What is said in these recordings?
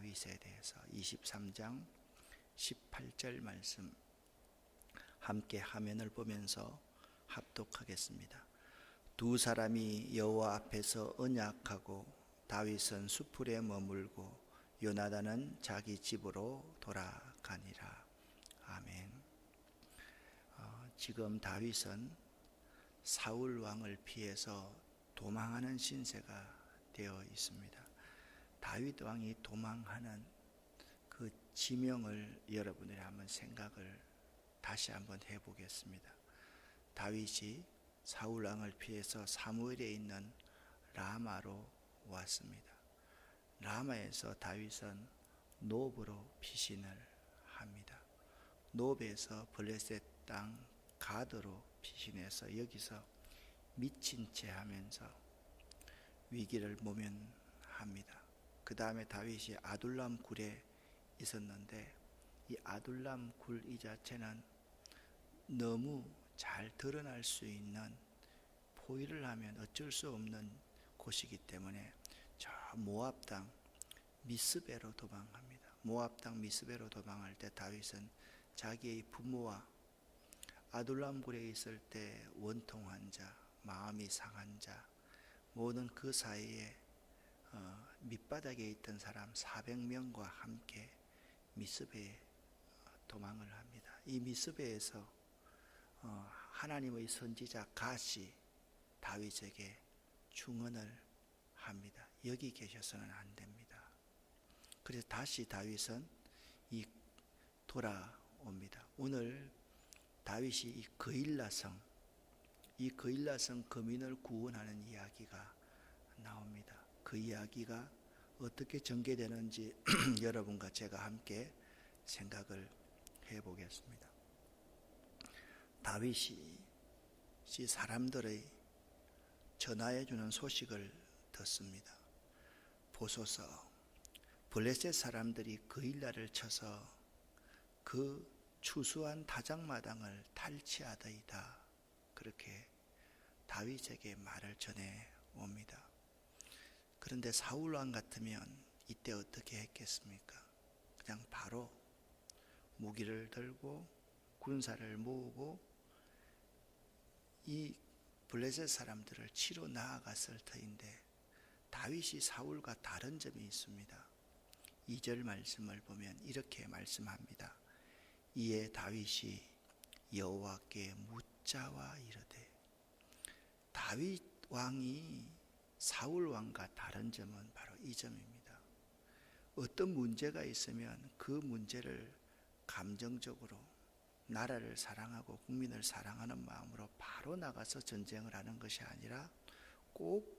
다윗에 대해서 23장 18절 말씀 함께 화면을 보면서 합독하겠습니다. 두 사람이 여호와 앞에서 언약하고 다윗은 수풀에 머물고 요나단은 자기 집으로 돌아가니라. 아멘. 어, 지금 다윗은 사울 왕을 피해서 도망하는 신세가 되어 있습니다. 다윗 왕이 도망하는 그 지명을 여러분들이 한번 생각을 다시 한번 해보겠습니다. 다윗이 사울 왕을 피해서 사무엘에 있는 라마로 왔습니다. 라마에서 다윗은 노브로 피신을 합니다. 노브에서 블레셋 땅 가드로 피신해서 여기서 미친 채 하면서 위기를 모면합니다. 그 다음에 다윗이 아둘람 굴에 있었는데 이 아둘람 굴 이 자체는 너무 잘 드러날 수 있는 포위를 하면 어쩔 수 없는 곳이기 때문에 저 모압 땅 미스베로 도망합니다. 모압 땅 미스베로 도망할 때 다윗은 자기의 부모와 아둘람 굴에 있을 때 원통한 자, 마음이 상한 자, 모든 그 사이에 어, 밑바닥에 있던 사람 400명과 함께 미스베에 도망을 합니다. 이 미스베에서 어, 하나님의 선지자 가시 다윗에게 중언을 합니다. 여기 계셔서는 안 됩니다. 그래서 다시 다윗은 이 돌아옵니다. 오늘 다윗이 이 그일라성 이 그일라성 거민을 구원하는 이야기가 나옵니다. 그 이야기가 어떻게 전개되는지 여러분과 제가 함께 생각을 해 보겠습니다. 다윗이 사람들의 전하해 주는 소식을 듣습니다. 보소서 블레셋 사람들이 그일라를 쳐서 그 추수한 다장마당을 탈취하더이다. 그렇게 다윗에게 말을 전해 옵니다. 그런데 사울 왕 같으면 이때 어떻게 했겠습니까? 그냥 바로 무기를 들고 군사를 모으고 이 블레셋 사람들을 치러 나아갔을 터인데 다윗이 사울과 다른 점이 있습니다. 2절 말씀을 보면 이렇게 말씀합니다. 이에 다윗이 여호와께 묻자와 이르되 다윗 왕이 사울 왕과 다른 점은 바로 이 점입니다. 어떤 문제가 있으면 그 문제를 감정적으로 나라를 사랑하고 국민을 사랑하는 마음으로 바로 나가서 전쟁을 하는 것이 아니라 꼭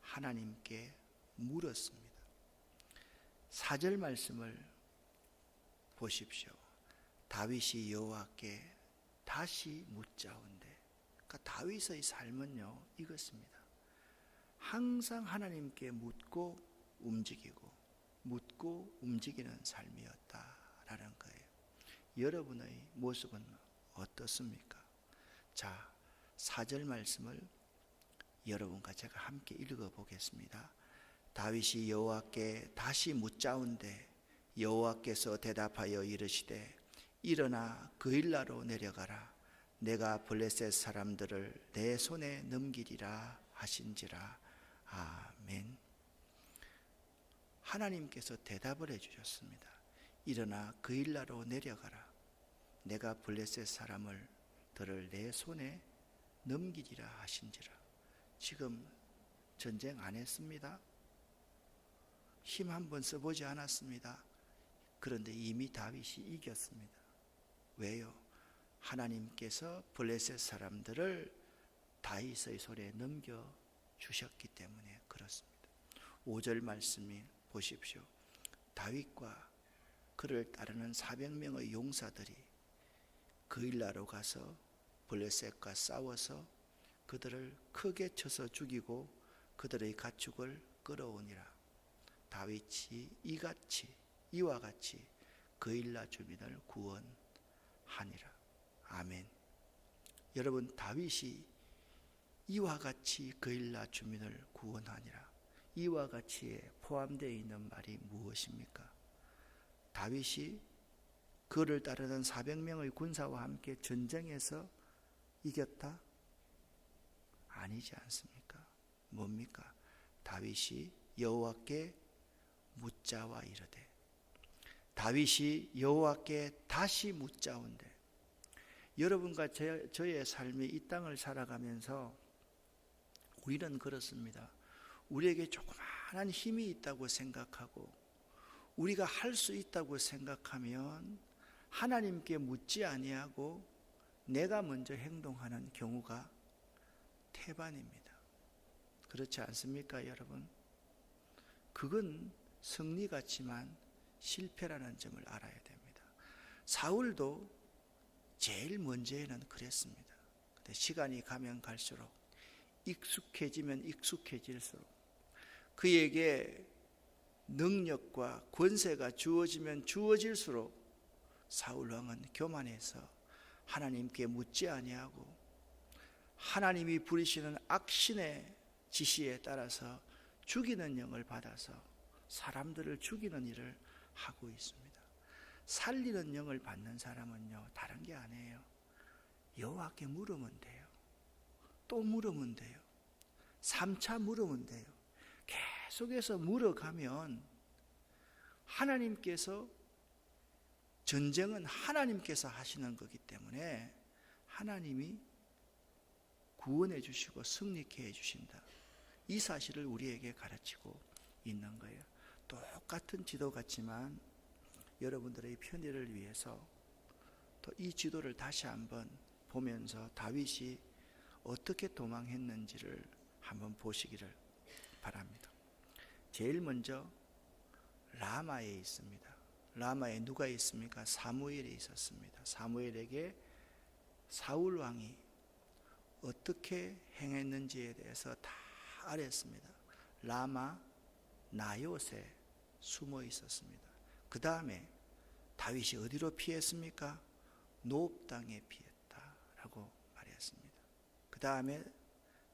하나님께 물었습니다. 사절 말씀을 보십시오. 다윗이 여호와께 다시 묻자온데, 그러니까 다윗의 삶은요 이것입니다. 항상 하나님께 묻고 움직이고 묻고 움직이는 삶이었다라는 거예요. 여러분의 모습은 어떻습니까? 자, 사절 말씀을 여러분과 제가 함께 읽어 보겠습니다. 다윗이 여호와께 다시 묻자온데 여호와께서 대답하여 이르시되 일어나 그일라로 내려가라 내가 블레셋 사람들을 내 손에 넘기리라 하신지라 아멘. 하나님께서 대답을 해 주셨습니다. 일어나 그일라로 내려가라 내가 블레셋 사람을 들을 내 손에 넘기리라 하신지라 지금 전쟁 안 했습니다. 힘 한 번 써보지 않았습니다. 그런데 이미 다윗이 이겼습니다. 왜요? 하나님께서 블레셋 사람들을 다윗의 손에 넘겨 주셨기 때문에 그렇습니다. 5절 말씀이 보십시오. 다윗과 그를 따르는 400명의 용사들이 그일라로 가서 블레셋과 싸워서 그들을 크게 쳐서 죽이고 그들의 가축을 끌어오니라. 다윗이 이같이 이와 같이 그일라 주민을 구원하니라. 아멘. 여러분 다윗이 이와 같이 그일라 주민을 구원하니라. 이와 같이 포함되어 있는 말이 무엇입니까? 다윗이 그를 따르는 400명의 군사와 함께 전쟁에서 이겼다? 아니지 않습니까? 뭡니까? 다윗이 여호와께 묻자와 이르되 다윗이 여호와께 다시 묻자온대 여러분과 제, 저의 삶이 이 땅을 살아가면서 우리는 그렇습니다. 우리에게 조그마한 힘이 있다고 생각하고 우리가 할 수 있다고 생각하면 하나님께 묻지 아니하고 내가 먼저 행동하는 경우가 태반입니다. 그렇지 않습니까, 여러분? 그건 승리 같지만 실패라는 점을 알아야 됩니다. 사울도 제일 먼저에는 그랬습니다. 근데 시간이 가면 갈수록 익숙해지면 익숙해질수록 그에게 능력과 권세가 주어지면 주어질수록 사울 왕은 교만해서 하나님께 묻지 아니하고 하나님이 부리시는 악신의 지시에 따라서 죽이는 영을 받아서 사람들을 죽이는 일을 하고 있습니다. 살리는 영을 받는 사람은요 다른 게 아니에요. 여호와께 물으면 돼요. 또 물으면 돼요. 3차 물으면 돼요. 계속해서 물어가면 하나님께서 전쟁은 하나님께서 하시는 거기 때문에 하나님이 구원해 주시고 승리케 해 주신다. 이 사실을 우리에게 가르치고 있는 거예요. 똑같은 지도 같지만 여러분들의 편의를 위해서 또 이 지도를 다시 한번 보면서 다윗이 어떻게 도망했는지를 한번 보시기를 바랍니다. 제일 먼저 라마에 있습니다. 라마에 누가 있습니까? 사무엘이 있었습니다. 사무엘에게 사울 왕이 어떻게 행했는지에 대해서 다 알았습니다. 라마 나요세 숨어 있었습니다. 그 다음에 다윗이 어디로 피했습니까? 노업 땅에 피했다라고 말했습니다. 그 다음에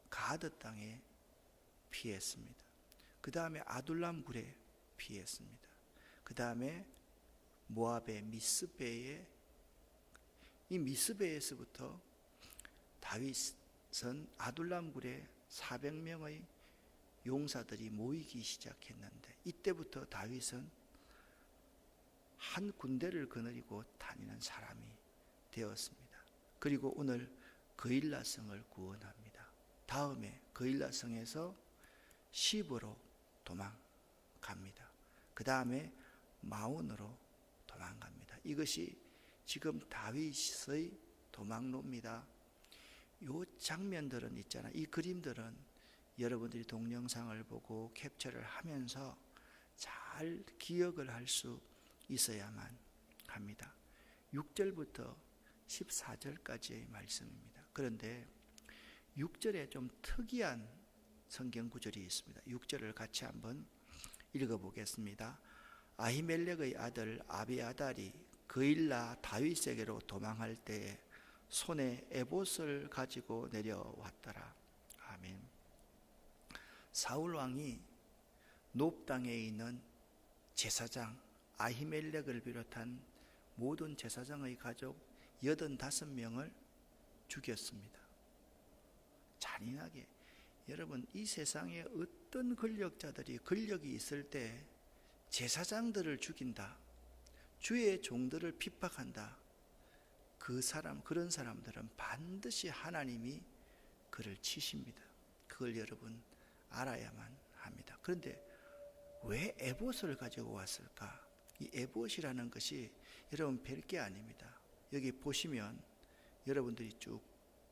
가드 땅에 피했습니다. 그 다음에 아둘람 굴에 피했습니다. 그 다음에 모압의 미스베에 이 미스베에서부터 다윗은 아둘람 굴에 400명의 용사들이 모이기 시작했는데 이때부터 다윗은 한 군대를 거느리고 다니는 사람이 되었습니다. 그리고 오늘 그일라성을 구원합니다. 다음에 그일라성에서 시브로 도망갑니다. 그 다음에 마온으로 도망갑니다. 이것이 지금 다윗의 도망로입니다. 요 장면들은 있잖아. 이 그림들은 여러분들이 동영상을 보고 캡처를 하면서 잘 기억을 할 수 있어야만 합니다. 6절부터 14절까지의 말씀입니다. 그런데 6절에 좀 특이한 성경 구절이 있습니다. 6절을 같이 한번 읽어보겠습니다. 아히멜렉의 아들 아비아달이 그일라 다윗에게로 도망할 때에 손에 에봇을 가지고 내려왔더라. 아멘. 사울 왕이 높 땅에 있는 제사장 아히멜렉을 비롯한 모든 제사장의 가족 85명을 죽였습니다. 잔인하게 여러분 이 세상에 어떤 권력자들이 권력이 있을 때 제사장들을 죽인다. 주의 종들을 핍박한다. 그 사람 그런 사람들은 반드시 하나님이 그를 치십니다. 그걸 여러분 알아야만 합니다. 그런데 왜 에봇을 가지고 왔을까? 이 에봇이라는 것이 여러분 별게 아닙니다. 여기 보시면 여러분들이 쭉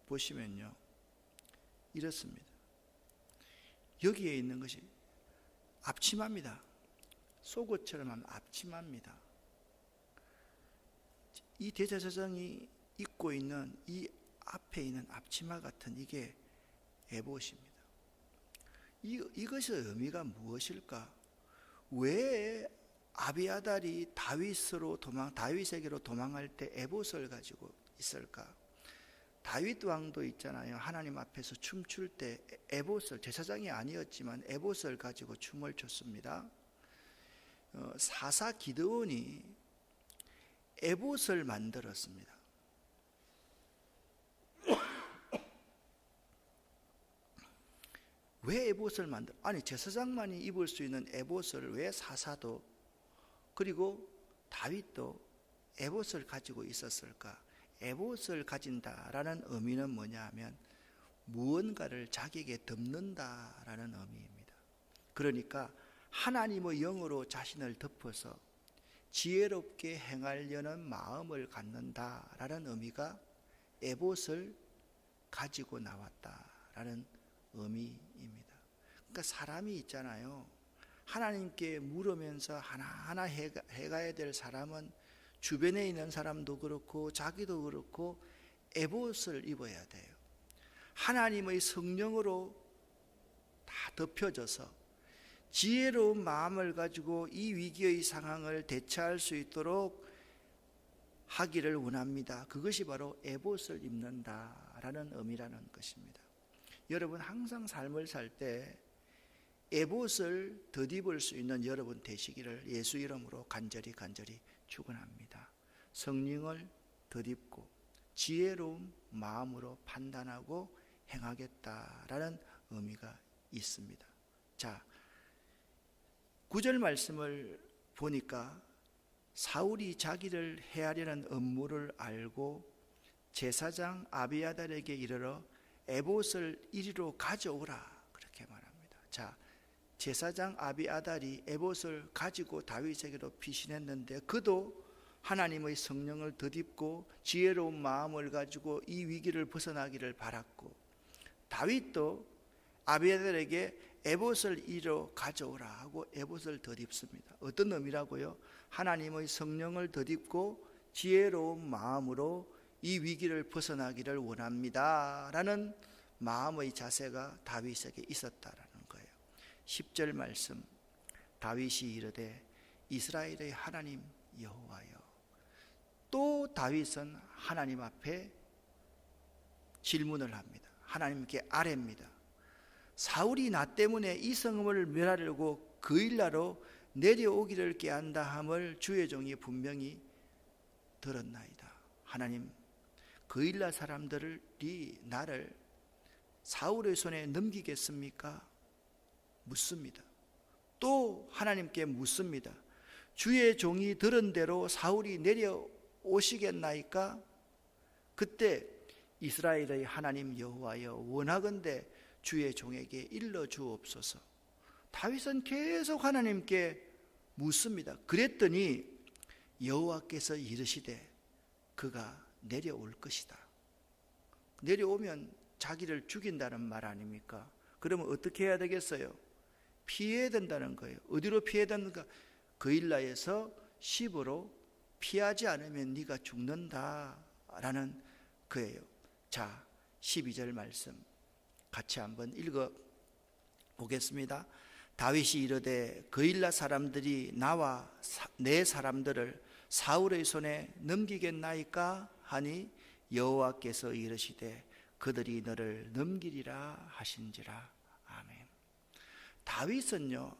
보시면요. 이렇습니다. 여기에 있는 것이 앞치마입니다. 속옷처럼 한 앞치마입니다. 이 대제사장이 입고 있는 이 앞에 있는 앞치마 같은 이게 에봇입니다. 이, 이것의 의미가 무엇일까? 왜 아비아달이 다윗으로 도망 다윗에게로 도망할 때 에봇을 가지고 있을까? 다윗 왕도 있잖아요. 하나님 앞에서 춤출 때 에봇을 제사장이 아니었지만 에봇을 가지고 춤을 췄습니다. 어, 사사 기드온이 에봇을 만들었습니다. 왜 에봇을 만들? 아니 제사장만이 입을 수 있는 에봇을 왜 사사도 그리고 다윗도 에봇을 가지고 있었을까? 에봇을 가진다라는 의미는 뭐냐하면 무언가를 자기에게 덮는다라는 의미입니다. 그러니까 하나님의 영으로 자신을 덮어서 지혜롭게 행하려는 마음을 갖는다라는 의미가 에봇을 가지고 나왔다라는 의미입니다. 그러니까 사람이 있잖아요. 하나님께 물으면서 하나하나 해가, 해가야 될 사람은 주변에 있는 사람도 그렇고 자기도 그렇고 에봇을 입어야 돼요. 하나님의 성령으로 다 덮여져서 지혜로운 마음을 가지고 이 위기의 상황을 대처할 수 있도록 하기를 원합니다. 그것이 바로 에봇을 입는다라는 의미라는 것입니다. 여러분 항상 삶을 살 때 에봇을 덧입을 수 있는 여러분 되시기를 예수 이름으로 간절히 간절히 축원합니다. 성령을 덧입고 지혜로운 마음으로 판단하고 행하겠다라는 의미가 있습니다. 자, 구절 말씀을 보니까 사울이 자기를 해하려는 업무를 알고 제사장 아비아달에게 이르러 에봇을 이리로 가져오라 그렇게 말합니다. 자, 제사장 아비아달이 에봇을 가지고 다윗에게로 피신했는데 그도 하나님의 성령을 덧입고 지혜로운 마음을 가지고 이 위기를 벗어나기를 바랐고 다윗도 아비아달에게 에봇을 이로 가져오라 하고 에봇을 덧입습니다. 어떤 의미라고요? 하나님의 성령을 덧입고 지혜로운 마음으로 이 위기를 벗어나기를 원합니다. 라는 마음의 자세가 다윗에게 거예요. 10절 말씀 다윗이 이르되 이스라엘의 하나님 여호와여 또 다윗은 하나님 앞에 질문을 합니다. 하나님께 아뢰입니다. 사울이 나 때문에 이 성읍을 멸하려고 그 일나로 내려오기를 깨한다 함을 주의 종이 분명히 들었나이다. 하나님 그일라 사람들이 나를 사울의 손에 넘기겠습니까? 묻습니다. 또 하나님께 묻습니다. 주의 종이 들은 대로 사울이 내려오시겠나이까? 그때 이스라엘의 하나님 여호와여 원하건대 주의 종에게 일러 주옵소서. 다윗은 계속 하나님께 묻습니다. 그랬더니 여호와께서 이르시되 그가 내려올 것이다. 내려오면 자기를 죽인다는 말 아닙니까? 그러면 어떻게 해야 되겠어요? 피해야 된다는 거예요. 어디로 피해야 되는가? 그일라에서 십으로 피하지 않으면 네가 죽는다라는 거예요. 자, 12절 말씀 같이 한번 읽어 보겠습니다. 다윗이 이르되 그일라 사람들이 나와 내 사람들을 사울의 손에 넘기겠나이까 하니 여호와께서 이르시되 그들이 너를 넘기리라 하신지라. 다윗은요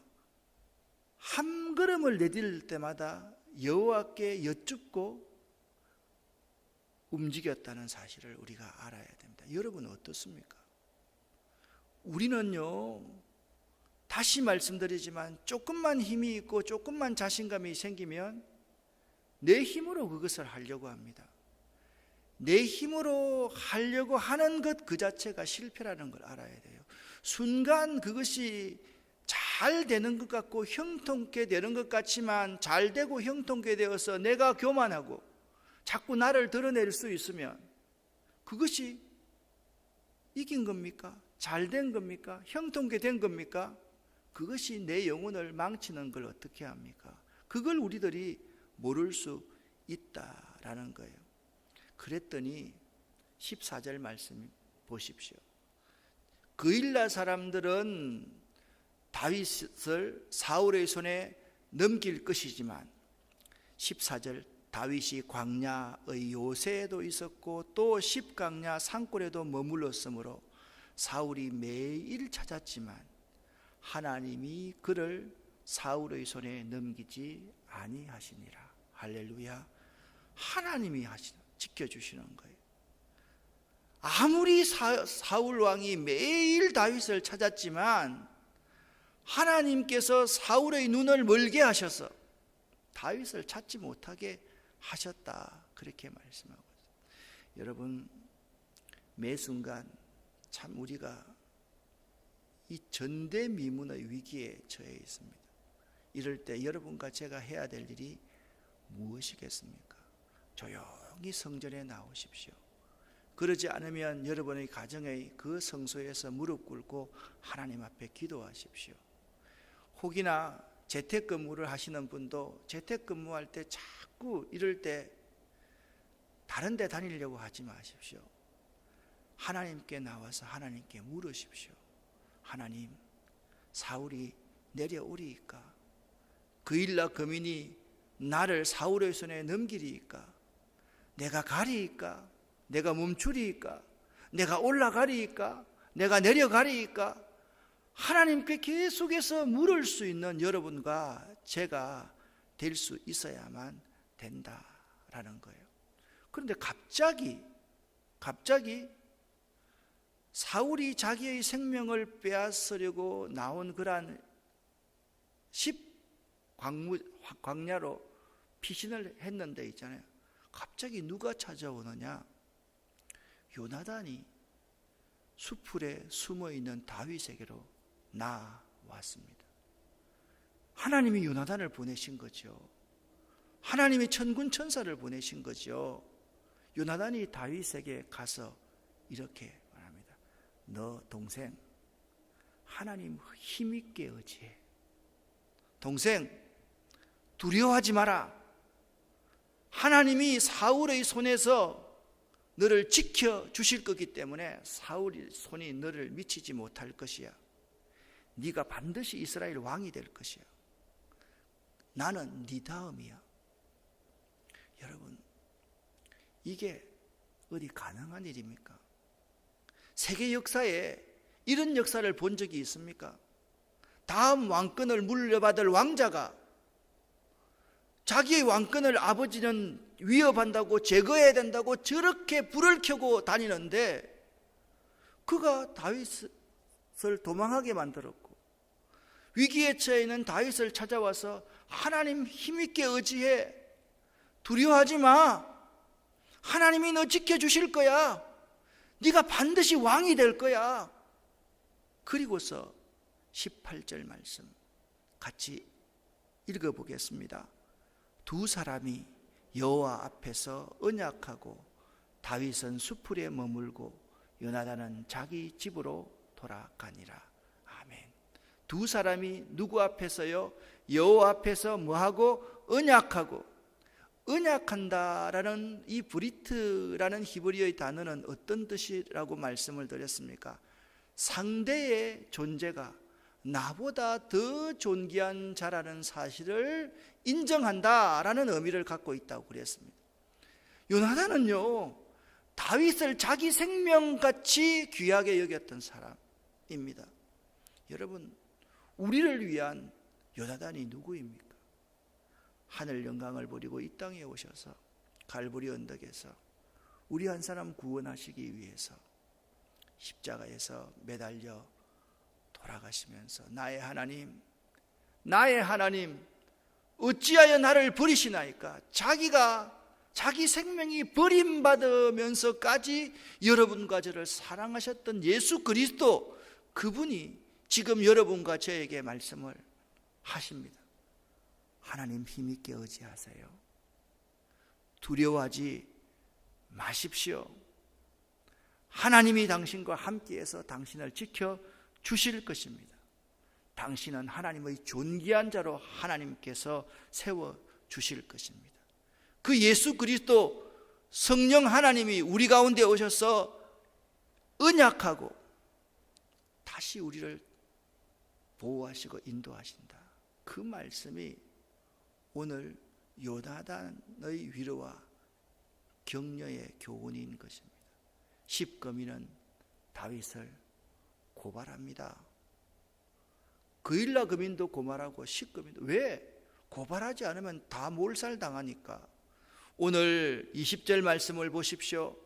한 걸음을 내딜 때마다 여호와께 여쭙고 움직였다는 사실을 우리가 알아야 됩니다. 여러분 어떻습니까? 우리는요 다시 말씀드리지만 조금만 힘이 있고 조금만 자신감이 생기면 내 힘으로 그것을 하려고 합니다. 내 힘으로 하려고 하는 것 그 자체가 실패라는 걸 알아야 돼요. 순간 그것이 잘 되는 것 같고 형통케 되는 것 같지만 잘 되고 형통케 되어서 내가 교만하고 자꾸 나를 드러낼 수 있으면 그것이 이긴 겁니까? 잘 된 겁니까? 형통케 된 겁니까? 그것이 내 영혼을 망치는 걸 어떻게 합니까? 그걸 우리들이 모를 수 있다라는 거예요. 그랬더니 14절 말씀 보십시오. 그일라 사람들은 다윗을 사울의 손에 넘길 것이지만 14절 다윗이 광야의 요새에도 있었고 또 십광야 산골에도 머물렀으므로 사울이 매일 찾았지만 하나님이 그를 사울의 손에 넘기지 아니하시니라. 할렐루야. 하나님이 하시 지켜주시는 거예요. 아무리 사, 사울 왕이 매일 다윗을 찾았지만 하나님께서 사울의 눈을 멀게 하셔서 다윗을 찾지 못하게 하셨다. 그렇게 말씀하고 있습니다. 여러분 매 순간 참 우리가 이 전대미문의 위기에 처해 있습니다. 이럴 때 여러분과 제가 해야 될 일이 무엇이겠습니까? 조용히 성전에 나오십시오. 그러지 않으면 여러분의 가정의 그 성소에서 무릎 꿇고 하나님 앞에 기도하십시오. 혹이나 재택근무를 하시는 분도 재택근무할 때 자꾸 이럴 때 다른 데 다니려고 하지 마십시오. 하나님께 나와서 하나님께 물으십시오. 하나님, 사울이 내려오리이까? 그 일나 거민이 나를 사울의 손에 넘기리이까? 내가 가리이까? 내가 멈추리이까? 내가 올라가리이까? 내가 내려가리이까? 하나님께 계속해서 물을 수 있는 여러분과 제가 될 수 있어야만 된다라는 거예요. 그런데 갑자기 갑자기 사울이 자기의 생명을 빼앗으려고 나온 그러한 십 광무, 광야로 피신을 했는데 있잖아요. 갑자기 누가 찾아오느냐? 요나단이 수풀에 숨어 있는 다윗에게로 나왔습니다. 하나님이 요나단을 보내신 거죠. 하나님이 천군 천사를 보내신 거죠. 요나단이 다윗에게 가서 이렇게 말합니다. 너 동생 하나님 힘있게 의지해. 동생 두려워하지 마라. 하나님이 사울의 손에서 너를 지켜 주실 거기 때문에 사울의 손이 너를 미치지 못할 것이야. 네가 반드시 이스라엘 왕이 될 것이야. 나는 네 다음이야. 여러분, 이게 어디 가능한 일입니까? 세계 역사에 이런 역사를 본 적이 있습니까? 다음 왕권을 물려받을 왕자가 자기의 왕권을 아버지는 위협한다고 제거해야 된다고 저렇게 불을 켜고 다니는데 그가 다윗을 도망하게 만들었고 위기에 처해 있는 다윗을 찾아와서 하나님 힘있게 의지해. 두려워하지 마. 하나님이 너 지켜주실 거야. 네가 반드시 왕이 될 거야. 그리고서 18절 말씀 같이 읽어보겠습니다. 두 사람이 여호와 앞에서 언약하고 다윗은 수풀에 머물고 요나단은 자기 집으로 돌아가니라. 두 사람이 누구 앞에서요? 여호와 앞에서 뭐하고 언약하고 언약한다라는 이 브리트라는 히브리어의 단어는 어떤 뜻이라고 말씀을 드렸습니까? 상대의 존재가 나보다 더 존귀한 자라는 사실을 인정한다라는 의미를 갖고 있다고 그랬습니다. 요나단은요, 다윗을 자기 생명같이 귀하게 여겼던 사람입니다. 여러분, 우리를 위한 요나단이 누구입니까? 하늘 영광을 버리고 이 땅에 오셔서 갈보리 언덕에서 우리 한 사람 구원하시기 위해서 십자가에서 매달려 돌아가시면서 나의 하나님, 나의 하나님, 어찌하여 나를 버리시나이까? 자기가 자기 생명이 버림받으면서까지 여러분과 저를 사랑하셨던 예수 그리스도 그분이 지금 여러분과 저에게 말씀을 하십니다. 하나님 힘있게 의지하세요. 두려워하지 마십시오. 하나님이 당신과 함께해서 당신을 지켜 주실 것입니다. 당신은 하나님의 존귀한 자로 하나님께서 세워 주실 것입니다. 그 예수 그리스도 성령 하나님이 우리 가운데 오셔서 언약하고 다시 우리를 보호하시고 인도하신다. 그 말씀이 오늘 요나단의 위로와 격려의 교훈인 것입니다. 십거미는 다윗을 고발합니다. 그일라 금인도 고발하고 십거미도 왜 고발하지 않으면 다 몰살 당하니까 오늘 20절 말씀을 보십시오.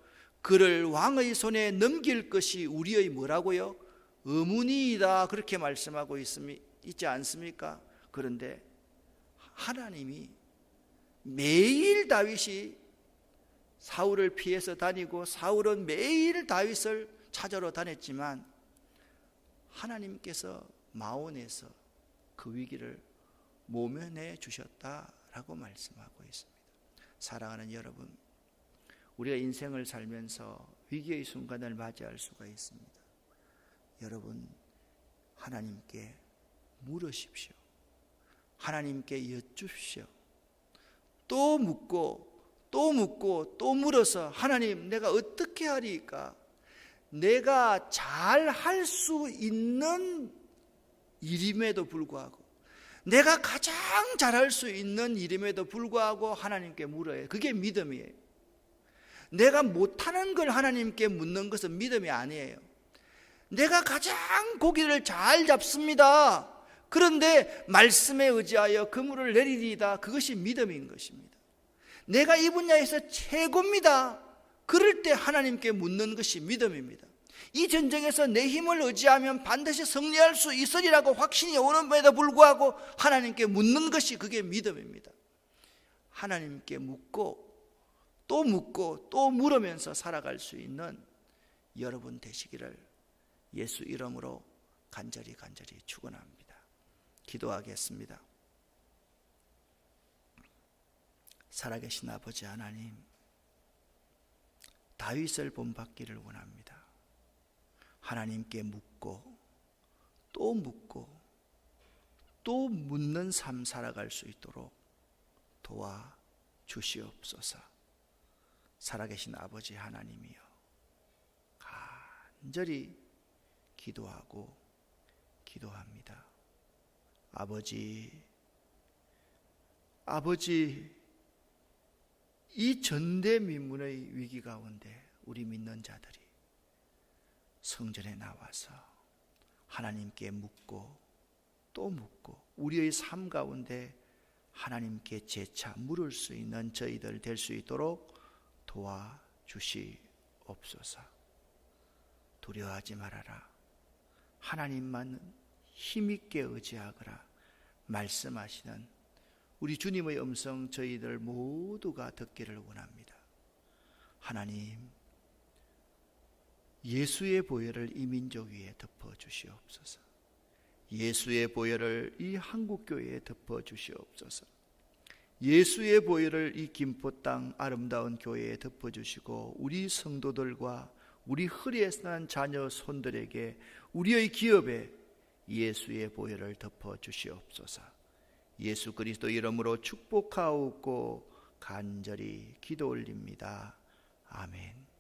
그를 왕의 손에 넘길 것이 우리의 뭐라고요? 의문이다 그렇게 말씀하고 있습니, 있지 않습니까? 그런데 하나님이 매일 다윗이 사울을 피해서 다니고 사울은 매일 다윗을 찾아러 다녔지만 하나님께서 마온에서 그 위기를 모면해 주셨다라고 말씀하고 있습니다. 사랑하는 여러분, 우리가 인생을 살면서 위기의 순간을 맞이할 수가 있습니다. 여러분, 하나님께 물으십시오. 하나님께 여쭈십시오. 또 묻고 또 묻고 또 물어서 하나님 내가 어떻게 하리까? 내가 잘 할 수 있는 일임에도 불구하고 내가 가장 잘할 수 있는 일임에도 불구하고 하나님께 물어요. 그게 믿음이에요. 내가 못하는 걸 하나님께 묻는 것은 믿음이 아니에요. 내가 가장 고기를 잘 잡습니다. 그런데 말씀에 의지하여 그물을 내리리다. 그것이 믿음인 것입니다. 내가 이 분야에서 최고입니다. 그럴 때 하나님께 묻는 것이 믿음입니다. 이 전쟁에서 내 힘을 의지하면 반드시 승리할 수 있으리라고 확신이 오는데도 불구하고 하나님께 묻는 것이 그게 믿음입니다. 하나님께 묻고 또 묻고 또 물으면서 살아갈 수 있는 여러분 되시기를 예수 이름으로 간절히 간절히 축원합니다. 기도하겠습니다. 살아계신 아버지 하나님, 다윗을 본받기를 원합니다. 하나님께 묻고 또 묻고 또 묻는 삶 살아갈 수 있도록 도와 주시옵소서. 살아계신 아버지 하나님이여, 간절히 기도하고 기도합니다. 아버지, 아버지, 이 전대민문의 위기 가운데 우리 믿는 자들이 성전에 나와서 하나님께 묻고 또 묻고 우리의 삶 가운데 하나님께 재차 물을 수 있는 저희들 될 수 있도록 도와주시옵소서. 두려워하지 말아라. 하나님만 힘있게 의지하거라. 말씀하시는 우리 주님의 음성 저희들 모두가 듣기를 원합니다. 하나님, 예수의 보혈을 이 민족 위에 덮어 주시옵소서. 예수의 보혈을 이 한국 교회에 덮어 주시옵소서. 예수의 보혈을 이 김포 땅 아름다운 교회에 덮어 주시고 우리 성도들과 우리 허리에서 난 자녀 손들에게 우리의 기업에 예수의 보혈을 덮어 주시옵소서. 예수 그리스도 이름으로 축복하옵고 간절히 기도 올립니다. 아멘.